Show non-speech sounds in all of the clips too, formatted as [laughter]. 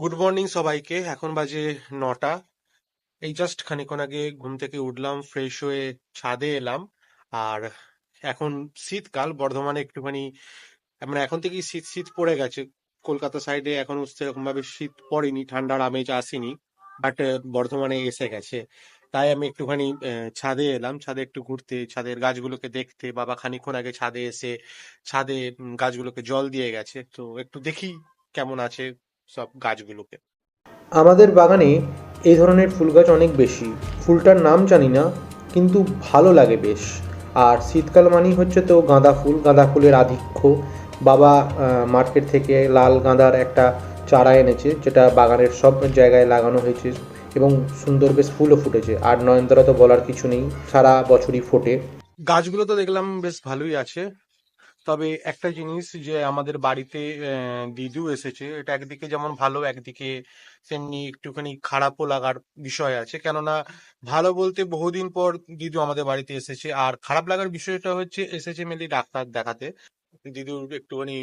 Good morning সবাইকে। এখন বাজে নটা। এই জাস্ট খানিকক্ষণ আগে ঘুম থেকে উঠলাম ফ্রেশ হয়ে ছাদে এলাম। আর এখন শীতকাল, বর্ধমানে একটুখানি মানে এখন থেকেই শীত শীত পড়ে গেছে। কলকাতা সাইডে এখনও সেরকম ভাবে শীত পড়েনি, ঠান্ডার আমেজ আসেনি বাট বর্ধমানে এসে গেছে। তাই আমি একটুখানি ছাদে এলাম, ছাদে একটু ঘুরতে, ছাদের গাছগুলোকে দেখতে, বাবা খানিক্ষণ আগে ছাদে এসে, ছাদে গাছগুলোকে জল দিয়ে গেছে। তো একটু দেখি কেমন আছে। সব গাছগুলোকে। আমাদের বাগানে এই ধরনের ফুল গাছ অনেক বেশি। ফুলটার নাম জানি না কিন্তু ভালো লাগে বেশ। আর শীতকাল মানেই হচ্ছে তো গাঁদা ফুল। গাঁদা ফুলের আধিক্য। বাবা মার্কেট থেকে লাল গাঁদার একটা চারা এনেছে যেটা বাগানের সব জায়গায় লাগানো হয়েছে এবং সুন্দর বেশ ফুলও ফুটেছে। আর নয়নতারা তো বলার কিছু নেই সারা বছরই ফোটে। গাছগুলো তো দেখলাম বেশ ভালোই আছে। তবে একটা জিনিস যে আমাদের বাড়িতে আহ, এসেছে এটা একদিকে যেমন ভালো একদিকে তেমনি একটুখানি খারাপও লাগার বিষয় আছে। কেননা ভালো বলতে বহুদিন পর দিদু আমাদের বাড়িতে এসেছে আর খারাপ লাগার বিষয়টা হচ্ছে এসেছে মেনলি ডাক্তার দেখাতে। দিদুর একটুখানি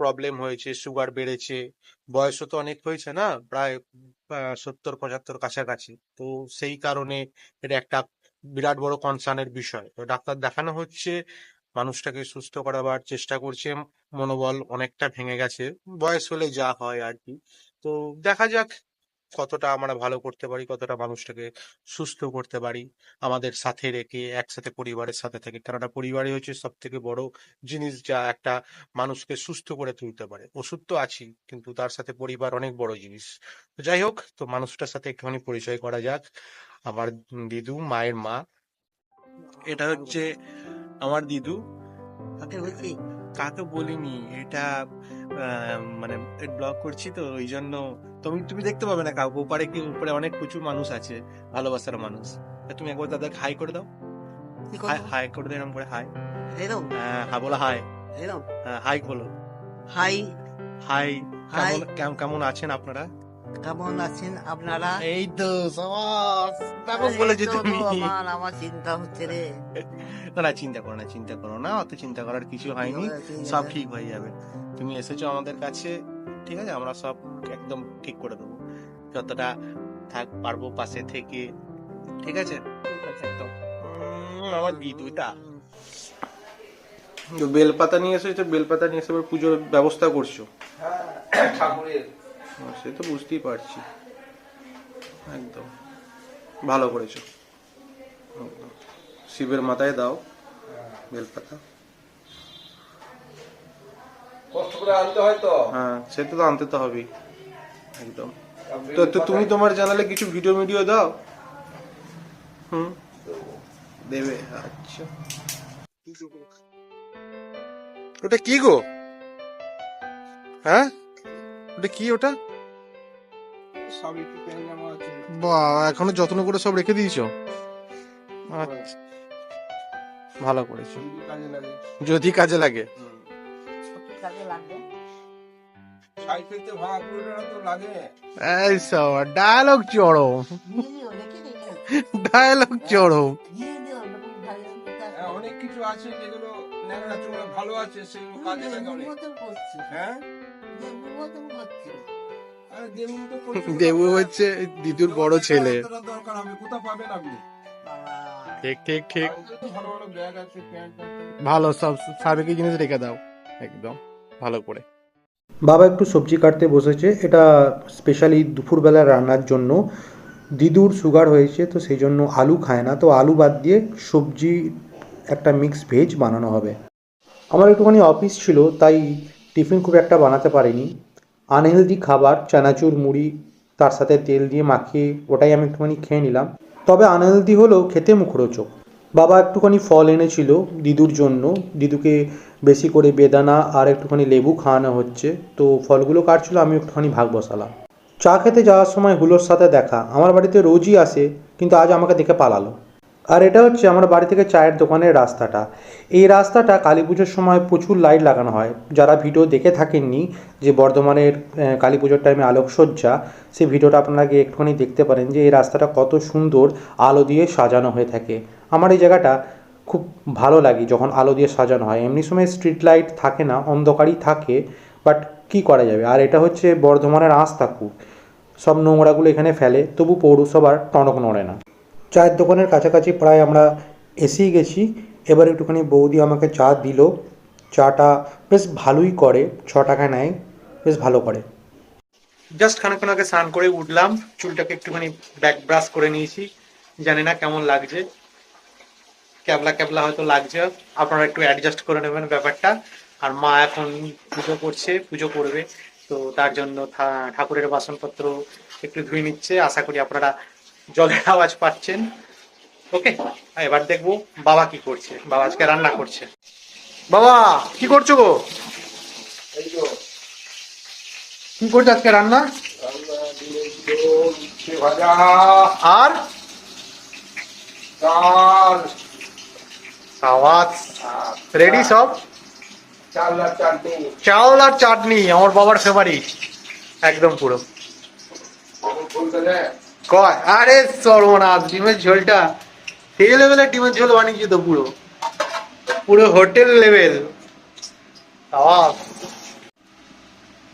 প্রবলেম হয়েছে সুগার বেড়েছে বয়সও তো অনেক হয়েছে না প্রায় সত্তর পঁচাত্তর কাছাকাছি। তো সেই কারণে এটা একটা বিরাট বড় কনসার্নের বিষয়। তো ডাক্তার দেখানো হচ্ছে মানুষটাকে সুস্থ করাবার চেষ্টা করছে, মনোবল অনেকটা ভেঙে গেছে, বয়স হলে যা হয় আর কি। তো দেখা যাক কতটা আমরা ভালো করতে পারি, কতটা মানুষটাকে সুস্থ করতে পারি, আমাদের সাথে রেখে, একসাথে পরিবারের সাথে থেকে। কেননা পরিবারই হচ্ছে সব থেকে বড় জিনিস যা একটা মানুষকে সুস্থ করে তুলতে পারে। ওষুধ তো আছেই, কিন্তু তার সাথে পরিবার অনেক বড় জিনিস। তো যাই হোক, তো মানুষটার সাথে একটুখানি পরিচয় করা যাক। আমার দিদু, মায়ের মা। এটা হচ্ছে আমার দিদু। কাকে বলছি কাকে বলিনি? এটা মানে ব্লগ করছি তো ওই জন্য তুমি তুমি দেখতে পাবে না কাউকে। ওপারে কি উপরে অনেক প্রচুর মানুষ আছে ভালোবাসার মানুষ। তুমি একবার দাদাকে হাই করে দাও। হাই করে দাও এরকম করে হাই হ্যাঁ হ্যাঁ বলো হাই এরম হ্যাঁ, হাই বলো। Hi hi hi. কেমন আছেন আপনারা? কেমন আছেন আপনারা? এই তো সমাজ বলেছ তুমি আমার আমার চিন্তা হচ্ছে রে। না চিন্তা করো না চিন্তা করো না অত চিন্তা করার কিছু হয়নি। সব ঠিক হয়ে যাবে। তুমি এসেছ আমাদের কাছে ঠিক আছে? আমরা সব একদম ঠিক করে দেবো। যতটা থাক পারব পাশে থেকে ঠিক আছে? একদম। আমার দিদুটা বেলপাতা নিয়ে এসেছ বেলপাতা নিয়ে এসে পুজোর ব্যবস্থা করছ। ঠাকুরের। হ্যাঁ, সে তো বুঝতেই পারছি। একদম। ভালো করেছ। শিবের মাথায় দাও বেলপাতা। কষ্ট করে আনতে হয় তো? হ্যাঁ সেটা তো আনতে তো হবেই। একদম। তো তো তুমি তোমার চ্যানেলে কিছু ভিডিও ভিডিও দাও? হুম? দেবে। আচ্ছা। ওটা কি গো? হ্যাঁ? ওটা কি ওটা? বা এখনও যত্ন করে সব রেখে দিয়েছ? আচ্ছা ভালো করেছ। যদি কাজে লাগে। কাজে ডায়লগ চড়ো ডায়লগ চড়ো হ্যাঁ, অনেক কিছু আছে যেগুলো ন্যাংরা ভালো আছে সেগুলো কাজে লাগে অনেক। হ্যাঁ? দেবু। [laughs] হচ্ছে দিদুর বড় ছেলে। দরকার হবে কোথাও পাবেন আপনি ঠিক ঠিক ঠিক। ভালো ভালো ব্যাগ আছে প্যান্ট আছে। ভালো সব সাবেকি জিনিস রেখে দাও একদম ভালো করে। বাবা একটু সবজি কাটতে বসেছে এটা স্পেশালি দুপুরবেলা রান্নার জন্য। দিদুর সুগার হয়েছে তো সেই জন্য আলু খায় না তো আলু বাদ দিয়ে সবজি একটা মিক্স ভেজ বানানো হবে। আমার একটুখানি অফিস ছিল তাই টিফিন খুব একটা বানাতে পারিনি। আনহেলদি খাবার, চানাচুর, মুড়ি, তার সাথে তেল দিয়ে মাখিয়ে ওটাই আমি একটুখানি খেয়ে নিলাম। তবে আনহেলদি হলেও খেতে মুখরোচক। বাবা একটুখানি ফল এনেছিল দিদুর জন্য। দিদুকে বেশি করে বেদানা আর একটুখানি লেবু খাওয়ানো হচ্ছে। তো ফলগুলো কাটছিল আমি একটুখানি ভাগ বসালাম। চা খেতে যাওয়ার সময় হুলোর সাথে দেখা। আমার বাড়িতে রোজই আসে, কিন্তু আজ আমাকে দেখে পালালো। আর এটা হচ্ছে আমার বাড়ি থেকে চায়ের দোকানের রাস্তাটা। এই রাস্তাটা কালী পুজোর সময় প্রচুর লাইট লাগানো হয়। যারা ভিডিও দেখে থাকেননি যে বর্ধমানের কালী পুজোর টাইমে আলোকসজ্জা, সেই ভিডিওটা আপনারা গিয়ে একটুখানি দেখতে পারেন যে এই রাস্তাটা কত সুন্দর আলো দিয়ে সাজানো হয়ে থাকে। আমার এই জায়গাটা খুব ভালো লাগে যখন আলো দিয়ে সাজানো হয়। এমনি সময় স্ট্রিট লাইট থাকে না, অন্ধকারই থাকে বাট কি করা যাবে? আর এটা হচ্ছে বর্ধমানের আস্তাকুর সব নোংরাগুলো এখানে ফেলে, তবু পৌরসভার টনক নড়ে না। চায়ের দোকানের কাছাকাছি প্রায় আমরা এসেই গেছি। এবার একটুখানি বৌদি আমাকে চা দিল। চাটা বেশ ভালোই করে, ছ টাকা নেয়, বেশ ভালো করে। জাস্ট খানিকক্ষণ আগে স্নান করে উঠলাম, চুলটাকে একটুখানি ব্যাক ব্রাশ করে নিয়েছি। জানি না কেমন লাগছে। ক্যাবলা ক্যাবলা হয়তো লাগছে। আপনারা একটু অ্যাডজাস্ট করে নেবেন ব্যাপারটা। আর মা এখন পুজো করছে, পুজো করবে। তো তার জন্য ঠাকুরের বাসনপত্র একটু ধুয়ে নিচ্ছে। আশা করি আপনারা জলের আওয়াজ পাচ্ছেন। ওকে এবার দেখব বাবা কি করছে। বাবা আজকে রান্না করছে। বাবা কি করছ গো? কি করছ আজকে রান্না? আর? রেডি সব? চাল আর চাটনি। চাউল আর চাটনি আমার বাবার ফেভারিট একদম পুরো। কয়? আরে সর্বনাশ ডিমের ঝোলটা সেই লেভেলের ডিমের ঝোল বানিয়েছি তো পুরো। পুরো হোটেল লেভেল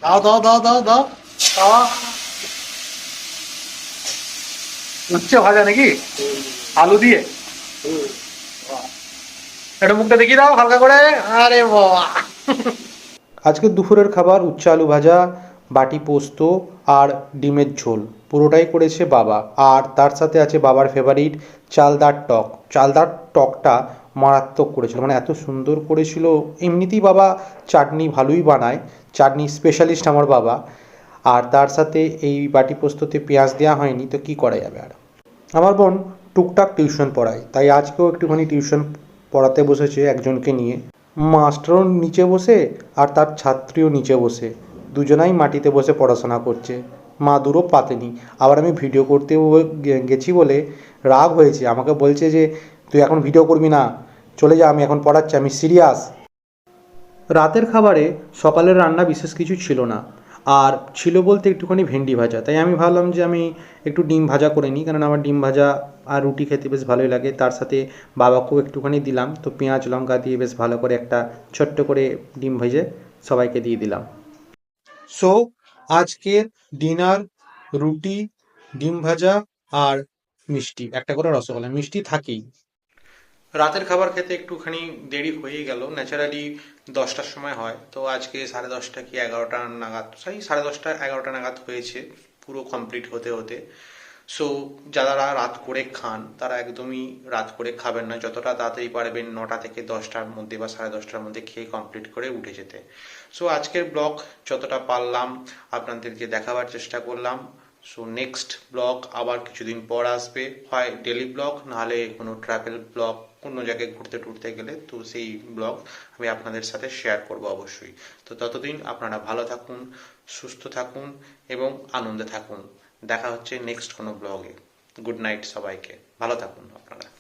দাও দাও দাও দাও দাও খাওয়া উচ্ছে ভাজা নাকি? আলু দিয়ে? একটা মুখটা দেখিয়ে দাও হালকা করে। আরে বাবা। আজকে দুপুরের খাবার উচ্চ আলু ভাজা, বাটি পোস্ত আর ডিমের ঝোল। পুরোটাই করেছে বাবা। আর তার সাথে আছে বাবার ফেভারিট চালদার টক। চালদার টকটা মারাত্মক করেছিল। মানে এত সুন্দর করেছিল। এমনিতেই বাবা চাটনি ভালোই বানায়। চাটনি স্পেশালিস্ট আমার বাবা। আর তার সাথে এই বাটি পোস্ততে পেঁয়াজ দেওয়া হয়নি, তো কি করা যাবে আর? আমার বোন টুকটাক টিউশন পড়ায়। তাই আজকেও একটুখানি টিউশন পড়াতে বসেছে একজনকে নিয়ে। মাস্টারও নিচে বসে আর তার ছাত্রীও নিচে বসে। দুজনাই মাটিতে বসে পড়াশোনা করছে। মা দূরও পাতেনি। আবার আমি ভিডিও করতে গেছি বলে রাগ হয়েছে। আমাকে বলছে যে, তুই এখন ভিডিও করবি না। চলে যা, আমি এখন পড়াচ্ছি, আমি সিরিয়াস রাতের খাবারে সকালের রান্না বিশেষ কিছু ছিল না। আর ছিল বলতে একটুখানি ভেন্ডি ভাজা। তাই আমি ভাবলাম যে, আমি একটু ডিম ভাজা করে নিই। কারণ আমার ডিম ভাজা আর রুটি খেতে বেশ ভালোই লাগে। তার সাথে বাবাকেও একটুখানি দিলাম। তো পেঁয়াজ, লঙ্কা দিয়ে বেশ ভালো করে একটা ছোট্ট করে ডিম ভেজে সবাইকে দিয়ে দিলাম। সো আজকের ডিনার, রুটি, ডিম ভাজা আর মিষ্টি। একটা করে রসগোল্লা। মিষ্টি থাকেই। রাতের খাবার খেতে একটুখানি দেরি হয়ে গেল। ন্যাচারালি দশটার সময় হয়। তো আজকে সাড়ে দশটা কি এগারোটা নাগাদ? সেই সাড়ে দশটা এগারোটা নাগাদ হয়েছে। পুরো কমপ্লিট হতে হতে। সো যারা রাত করে খান, তারা একদমই রাত করে খাবেন না। যতটা তাড়াতাড়ি পারবেন নটা থেকে দশটার মধ্যে বা সাড়ে দশটার মধ্যে খেয়ে কমপ্লিট করে উঠে যেতে। সো আজকের ব্লগ যতটা পারলাম আপনাদেরকে দেখাবার চেষ্টা করলাম। সো নেক্সট ব্লগ আবার কিছুদিন পর আসবে। হয় ডেলি ব্লগ, নাহলে কোনো ট্রাভেল ব্লগ অন্য জায়গায় ঘুরতে টুরতে গেলে তো সেই ব্লগ আমি আপনাদের সাথে শেয়ার করব অবশ্যই। তো ততদিন আপনারা ভালো থাকুন, সুস্থ থাকুন এবং আনন্দে থাকুন। দেখা হচ্ছে নেক্সট কোনো ব্লগে। গুড নাইট সবাইকে। ভালো থাকুন আপনারা।